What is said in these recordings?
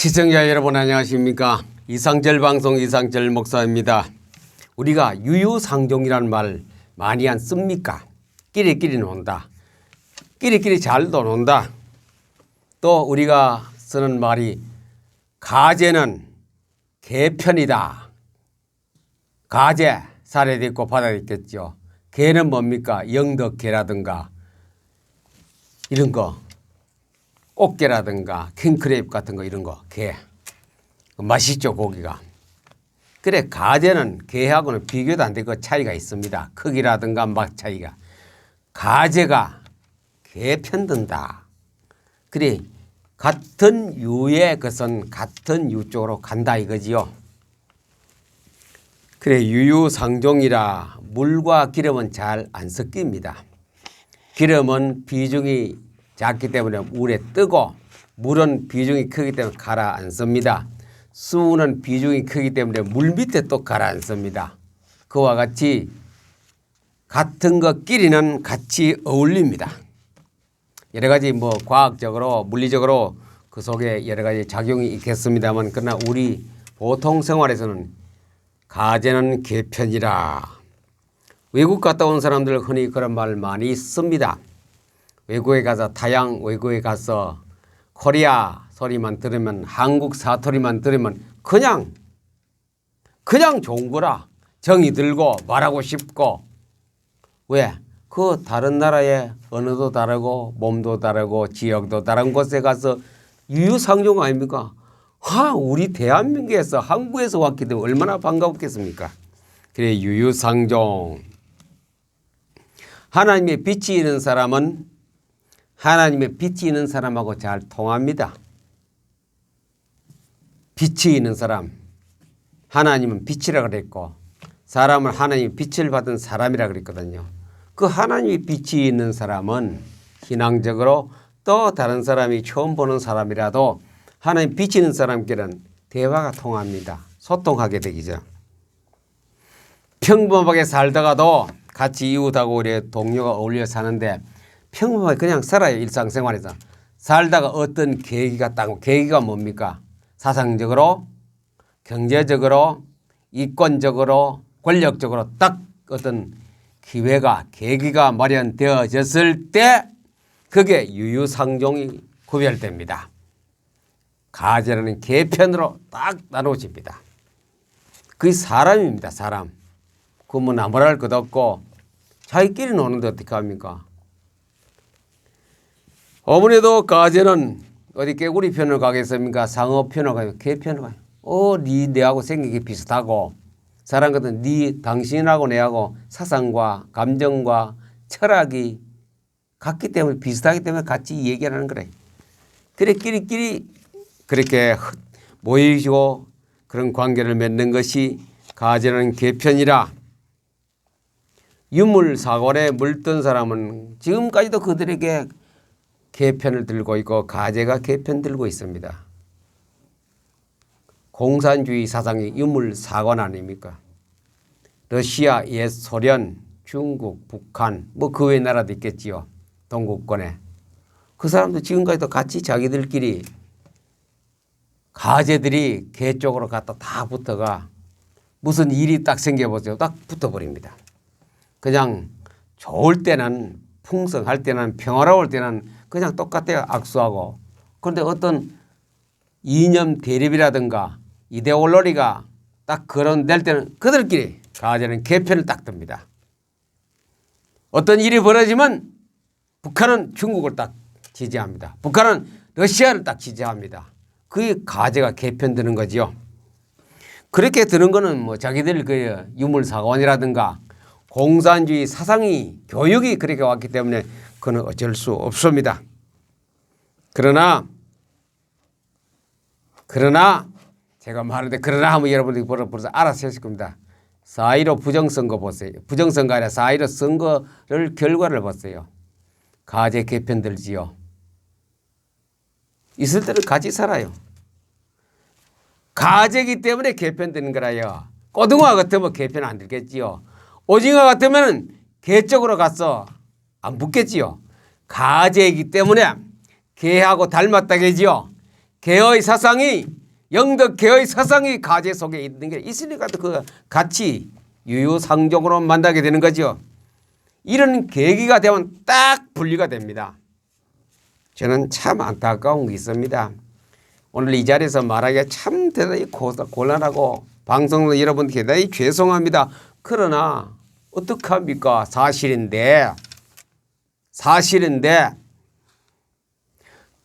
시청자 여러분 안녕하십니까? 이상철 방송 이상철 목사입니다. 우리가 유유상종이라는 말 많이 안 씁니까? 끼리끼리 논다. 끼리끼리 잘도 논다. 또 우리가 쓰는 말이 가재는 개편이다. 가재 살에도 있고 있겠죠. 개는 뭡니까? 영덕개라든가. 이런 거 꽃게라든가 킹크랩 같은 거 이런 거 게. 맛있죠 고기가. 그래 가재는 게하고는 비교도 안 되고 차이가 있습니다. 크기라든가 맛 차이가. 가재가 게 편든다. 그래 같은 유의 것은 같은 유 쪽으로 간다 이거지요. 그래 유유상종이라 물과 기름은 잘 안 섞입니다. 기름은 비중이 작기 때문에 물에 뜨고 물은 비중이 크기 때문에 가라앉습니다. 수는 비중이 크기 때문에 물 밑에 또 가라앉습니다. 그와 같이 같은 것끼리는 같이 어울립니다. 여러 가지 뭐 과학적으로 물리적으로 그 속에 여러 가지 작용이 있겠습니다만 그러나 우리 보통 생활에서는 가재는 개편이라 외국 갔다 온 사람들 흔히 그런 말 많이 씁니다. 외국에 가서 타양 외국에 가서 코리아 소리만 들으면 한국 사투리만 들으면 그냥 그냥 좋은 거라 정이 들고 말하고 싶고 왜? 그 다른 나라의 언어도 다르고 몸도 다르고 지역도 다른 곳에 가서 유유상종 아닙니까? 하 우리 대한민국에서 한국에서 왔기 때문에 얼마나 반갑겠습니까? 그래 유유상종 하나님의 빛이 있는 사람은 하나님의 빛이 있는 사람하고 잘 통합니다. 빛이 있는 사람, 하나님은 빛이라 그랬고 사람은 하나님 빛을 받은 사람이라 그랬거든요. 그 하나님의 빛이 있는 사람은 신앙적으로 또 다른 사람이 처음 보는 사람이라도 하나님 빛이 있는 사람끼리는 대화가 통합니다. 소통하게 되기죠. 평범하게 살다가도 같이 이웃하고 우리 동료가 어울려 사는데 평범하게 그냥 살아요 일상생활에서 살다가 어떤 계기가 딱 계기가 뭡니까 사상적으로 경제적으로 이권적으로 권력적으로 딱 어떤 기회가 계기가 마련되어졌을 때 그게 유유상종이 구별됩니다. 가재라는 개편으로 딱 나누어집니다. 그게 사람입니다. 사람. 그뭐 나무랄 것도 없고 자기끼리 노는데 어떻게 합니까? 어머니도 가재는 어디 깨구리 편을 가겠습니까? 상어 편을 가요? 개 편을 가요? 어, 니 내하고 생각이 비슷하고 사람 같은 니 당신하고 내하고 사상과 감정과 철학이 같기 때문에 비슷하기 때문에 같이 얘기하는 거래. 그래 끼리끼리 그렇게 모이고 그런 관계를 맺는 것이 가재는 개편이라 유물 사고에 물든 사람은 지금까지도 그들에게 개편을 들고 있고 가재가 개편 들고 있습니다. 공산주의 사상의 유물 사관 아닙니까? 러시아, 옛 소련, 중국, 북한 뭐 그 외 나라도 있겠지요. 동국권에. 그 사람도 지금까지도 같이 자기들끼리 가재들이 개 쪽으로 갖다 다 붙어가 무슨 일이 딱 생겨보세요. 딱 붙어버립니다. 그냥 좋을 때는 풍성할 때는 평화로울 때는 그냥 똑같아요. 악수하고. 그런데 어떤 이념 대립이라든가 이데올로기가 딱 거론될 때는 그들끼리 가재는 개편을 딱 듭니다. 어떤 일이 벌어지면 북한은 중국을 딱 지지합니다. 북한은 러시아를 딱 지지합니다. 그게 가재가 개편드는 거지요. 그렇게 드는 거는 뭐 자기들 그 유물사관이라든가 공산주의 사상이 교육이 그렇게 왔기 때문에 그는 어쩔 수 없습니다. 그러나 그러나 제가 말하는데 그러나 하면 여러분들이 벌써 알아서 하실 겁니다. 4.15 부정선거 보세요. 부정선거 아니라 4.15 선거를 결과를 보세요. 가재 개편 들지요. 있을 때는 같이 살아요. 가재기 때문에 개편되는 거라요. 고등어 같으면 개편 안 들겠지요. 오징어 같으면 개 쪽으로 가서 안 붙겠지요. 가재이기 때문에 개하고 닮았다겠지요. 개의 사상이 영덕 개의 사상이 가제 속에 있는 게 있으니까 그 같이 유유상종으로 만나게 되는 거죠. 이런 계기가 되면 딱 분리가 됩니다. 저는 참 안타까운 게 있습니다. 오늘 이 자리에서 말하기가 참 대단히 고- 곤란하고 방송도 여러분 대단히 죄송합니다. 그러나 어떡합니까? 사실인데 사실인데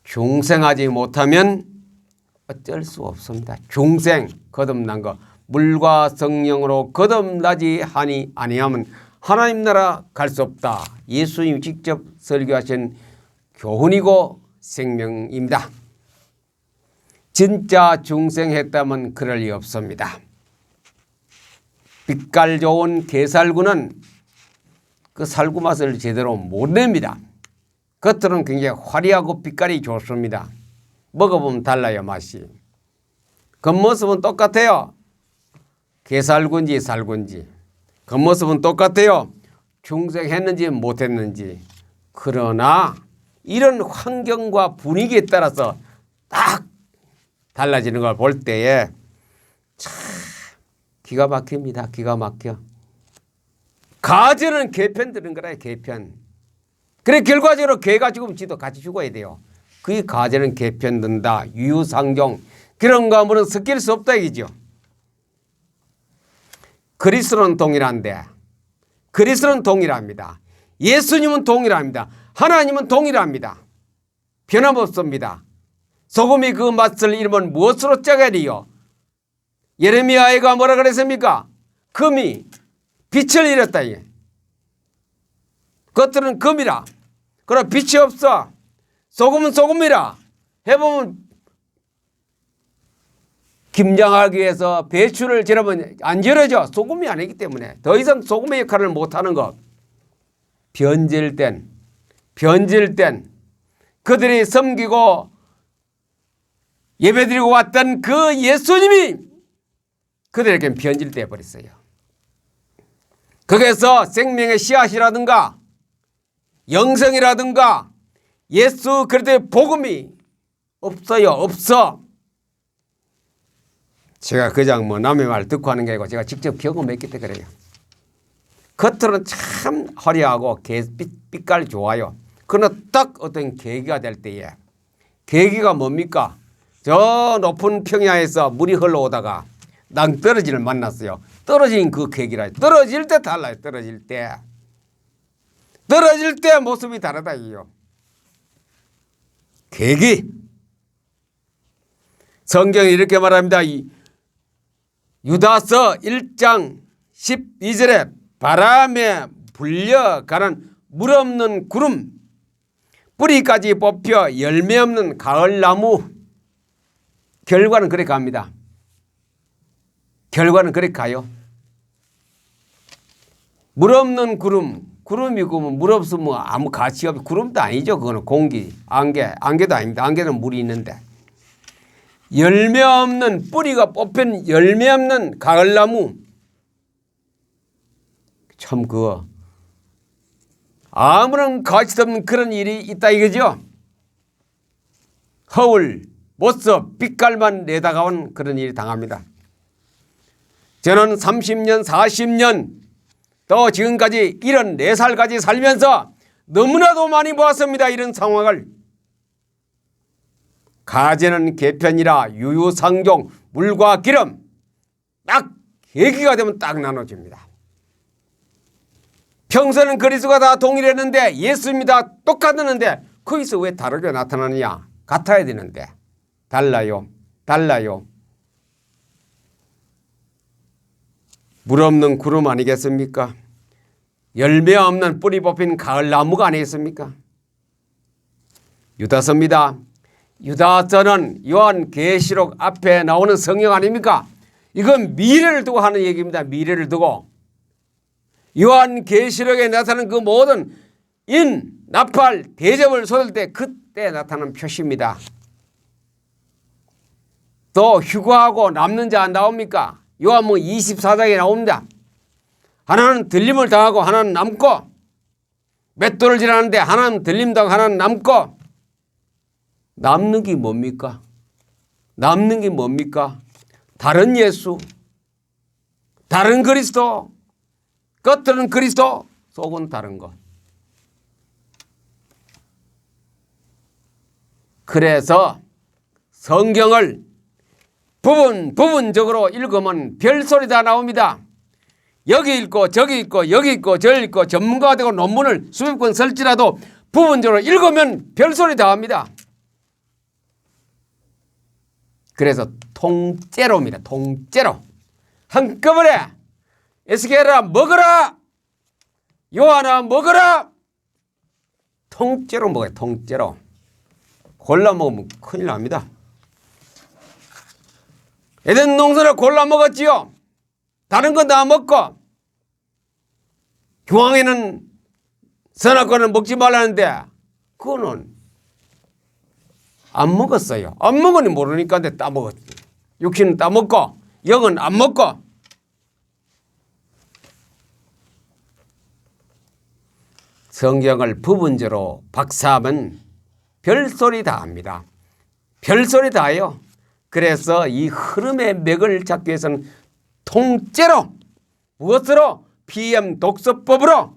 중생하지 못하면 어쩔 수 없습니다. 중생 거듭난 거 물과 성령으로 거듭나지 하니 아니하면 하나님 나라 갈 수 없다. 예수님 직접 설교하신 교훈이고 생명입니다. 진짜 중생했다면 그럴 리 없습니다. 빛깔 좋은 게살구는 그 살구 맛을 제대로 못 냅니다. 겉으로는 굉장히 화려하고 빛깔이 좋습니다. 먹어보면 달라요 맛이. 겉모습은 똑같아요. 게살군지 살군지. 겉모습은 똑같아요. 중생했는지 못했는지. 그러나 이런 환경과 분위기에 따라서 딱 달라지는 걸 볼 때에 참 기가 막힙니다. 기가 막혀. 가지는 개편 드는 거라 개편. 그래 결과적으로 개가 죽으면 지도 같이 죽어야 돼요. 그게 가지는 개편 든다. 유유상종 그런 가물은 섞일 수 없다 이기죠. 그리스도는 동일한데 그리스도는 동일합니다. 예수님은 동일합니다. 하나님은 동일합니다. 변함없습니다. 소금이 그 맛을 잃으면 무엇으로 짜게 돼요? 예레미야가 뭐라 그랬습니까? 금이 빛을 잃었다 이게. 겉들은 금이라. 그러나 빛이 없어. 소금은 소금이라. 해보면 김장하기 위해서 배추를 지르면 안 지러져. 소금이 아니기 때문에 더 이상 소금의 역할을 못하는 것. 변질 땐, 변질 땐 그들이 섬기고 예배드리고 왔던 그 예수님이 그들에게 변질돼 버렸어요. 거기에서 생명의 씨앗이라든가 영성이라든가 예수 그리스도의 복음이 없어요. 없어. 제가 그냥 뭐 남의 말 듣고 하는 게 아니고 제가 직접 경험했기 때문에 그래요. 겉으로는 참 화려하고 빛, 빛깔 좋아요. 그러나 딱 어떤 계기가 될 때에 계기가 뭡니까? 저 높은 평야에서 물이 흘러오다가 낭떠러지를 만났어요. 떨어진 그 계기라. 떨어질 때 달라요. 떨어질 때. 떨어질 때 모습이 다르다 이요. 계기. 성경이 이렇게 말합니다. 이 유다서 1장 12절에 바람에 불려가는 물 없는 구름 뿌리까지 뽑혀 열매 없는 가을 나무 결과는 그래 갑니다. 결과는 그래 가요. 물 없는 구름, 구름이고 뭐물 없으면 아무 가치 없. 구름도 아니죠. 그거는 공기, 안개, 안개도 아닙니다. 안개는 물이 있는데 열매 없는 뿌리가 뽑힌 열매 없는 가을나무 참 그거 아무런 가치도 없는 그런 일이 있다 이거죠. 허울, 모습, 빛깔만 내다가온 그런 일이 당합니다. 저는 30년, 40년 또 지금까지 74살까지 살면서 너무나도 많이 보았습니다. 이런 상황을. 가재는 개편이라 유유상종, 물과 기름 딱 계기가 되면 딱 나눠집니다. 평소는 그리스도가 다 동일했는데 예수님이 다 똑같았는데 거기서 왜 다르게 나타나느냐? 같아야 되는데 달라요. 달라요. 물 없는 구름 아니겠습니까? 열매 없는 뿌리 뽑힌 가을 나무가 아니겠습니까? 유다서입니다. 유다서는 요한 계시록 앞에 나오는 성경 아닙니까? 이건 미래를 두고 하는 얘기입니다. 미래를 두고 요한 계시록에 나타나는 그 모든 인, 나팔, 대접을 쏟을 때 그때 나타나는 표시입니다. 또 휴거하고 남는 자 나옵니까? 요한뭐 24장에 나옵니다. 하나는 들림을 당하고 하나는 남고 맷돌을 지나는데 하나는 들림 당하고 하나는 남고 남는 게 뭡니까? 남는 게 뭡니까? 다른 예수, 다른 그리스도, 겉으로는 그리스도, 속은 다른 것. 그래서 성경을 부분 부분적으로 읽으면 별소리 다 나옵니다. 여기 읽고 저기 읽고 여기 읽고 저기 읽고 전문가가 되고 논문을 수백 권 쓸지라도 부분적으로 읽으면 별소리 다 합니다. 그래서 통째로입니다. 통째로. 한꺼번에 에스겔아 먹어라. 요한아 먹어라. 통째로 먹어요. 통째로. 골라 먹으면 큰일 납니다. 에덴 농사를 골라 먹었지요. 다른 건 다 먹고 교황에는 선악과는 먹지 말라는데 그거는 안 먹었어요. 안 먹으니 모르니까 따먹었지. 육신은 따먹고 영은 안 먹고 성경을 부분적으로 박사하면 별소리 다 합니다. 별소리 다 해요. 그래서 이 흐름의 맥을 잡기 위해서는 통째로 무엇으로 PM 독서법으로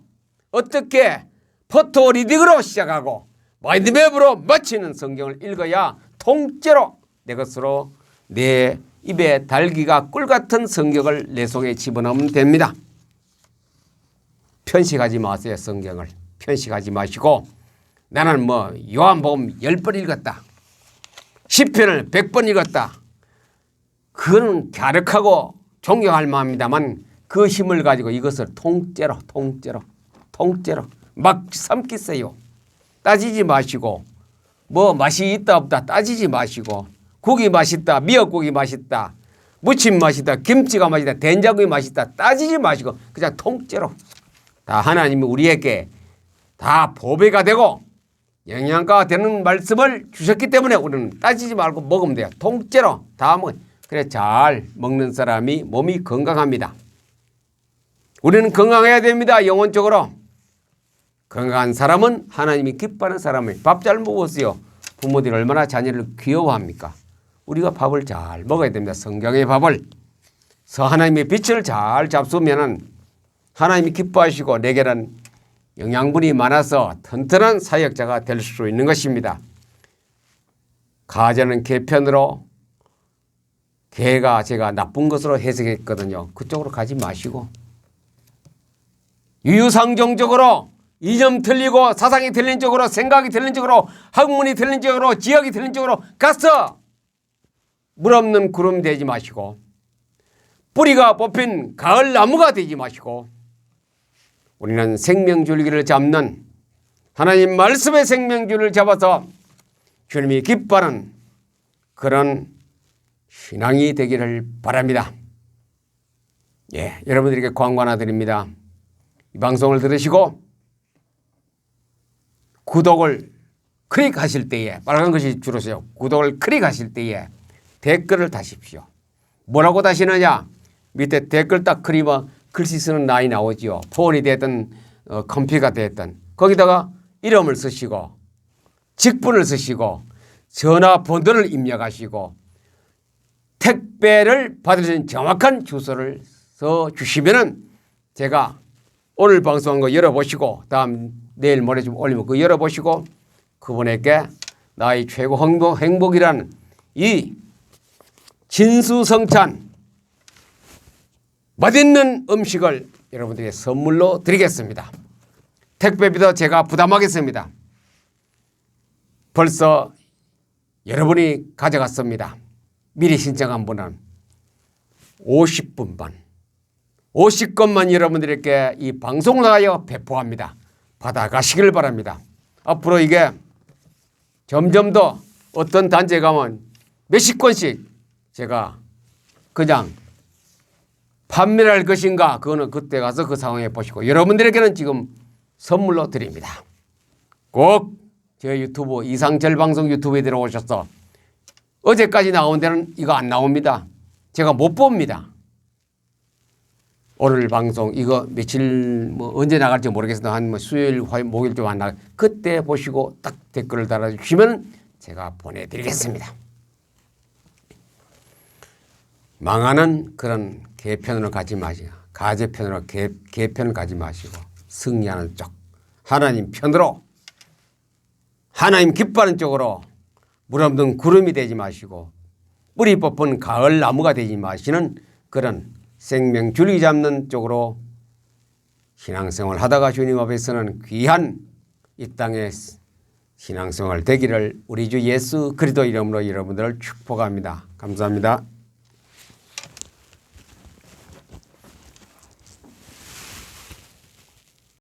어떻게 포토 리딩으로 시작하고 마인드맵으로 마치는 성경을 읽어야 통째로 내 것으로 내 입에 달기가 꿀 같은 성경을 내 속에 집어넣으면 됩니다. 편식하지 마세요 성경을 편식하지 마시고 나는 뭐 요한복음 열 번 읽었다. 시편을 백번 읽었다. 그거는 갸륵하고 존경할 마음입니다만 그 힘을 가지고 이것을 통째로 통째로 통째로 막 삼키세요. 따지지 마시고 뭐 맛이 있다 없다 따지지 마시고 국이 맛있다 미역국이 맛있다 무침 맛있다 김치가 맛있다 된장국이 맛있다 따지지 마시고 그냥 통째로 다 하나님이 우리에게 다 보배가 되고 영양가가 되는 말씀을 주셨기 때문에 우리는 따지지 말고 먹으면 돼요. 통째로 다 먹어. 그래 잘 먹는 사람이 몸이 건강합니다. 우리는 건강해야 됩니다. 영혼적으로. 건강한 사람은 하나님이 기뻐하는 사람을 밥 잘 먹었어요. 부모들이 얼마나 자녀를 귀여워합니까? 우리가 밥을 잘 먹어야 됩니다. 성경의 밥을. 서 하나님의 빛을 잘 잡수면은 하나님이 기뻐하시고 내게는 영양분이 많아서 튼튼한 사역자가 될 수 있는 것입니다. 가자는 개편으로 개가 제가 나쁜 것으로 해석했거든요. 그쪽으로 가지 마시고 유유상종적으로 이념 틀리고 사상이 틀린 쪽으로 생각이 틀린 쪽으로 학문이 틀린 쪽으로 지역이 틀린 쪽으로 가서 물 없는 구름 되지 마시고 뿌리가 뽑힌 가을 나무가 되지 마시고 우리는 생명줄기를 잡는 하나님 말씀의 생명줄을 잡아서 주님이 기뻐하는 그런 신앙이 되기를 바랍니다. 예, 여러분들에게 광고 하나 드립니다. 이 방송을 들으시고 구독을 클릭하실 때에 빨간 것이 줄으세요. 구독을 클릭하실 때에 댓글을 다십시오. 뭐라고 다시느냐? 밑에 댓글 딱 그리면 글씨 쓰는 나이 나오지요. 폰이 됐든 어, 컴퓨터가 됐든 거기다가 이름을 쓰시고 직분을 쓰시고 전화번호를 입력하시고 택배를 받으신 정확한 주소를 써 주시면은 제가 오늘 방송한 거 열어보시고 다음 내일 모레 좀 올리면 그 열어보시고 그분에게 나의 최고 행복, 행복이라는 이 진수성찬 맛있는 음식을 여러분들에게 선물로 드리겠습니다. 택배비도 제가 부담하겠습니다. 벌써 여러분이 가져갔습니다. 미리 신청한 분은 50분만 50건만 여러분들에게 이 방송을 하여 배포합니다. 받아가시길 바랍니다. 앞으로 이게 점점 더 어떤 단지에 가면 몇십 건씩 제가 그냥 판매를 할 것인가 그거는 그때 가서 그 상황에 보시고 여러분들에게는 지금 선물로 드립니다. 꼭 제 유튜브 이상철 방송 유튜브에 들어오셔서 어제까지 나온 데는 이거 안 나옵니다. 제가 못 봅니다. 오늘 방송 이거 며칠 뭐 언제 나갈지 모르겠어도 한뭐 수요일, 화요일, 목요일 좀안 나가. 그때 보시고 딱 댓글을 달아주시면 제가 보내드리겠습니다. 망하는 그런 개편으로 가지 마시고 가제편으로 개, 개편을 가지 마시고 승리하는 쪽 하나님 편으로 하나님 기뻐하는 쪽으로 물 없는 구름이 되지 마시고 뿌리 뽑은 가을 나무가 되지 마시는 그런 생명 줄기 잡는 쪽으로 신앙생활 하다가 주님 앞에서는 귀한 이 땅의 신앙생활 되기를 우리 주 예수 그리스도 이름으로 여러분들을 축복합니다. 감사합니다.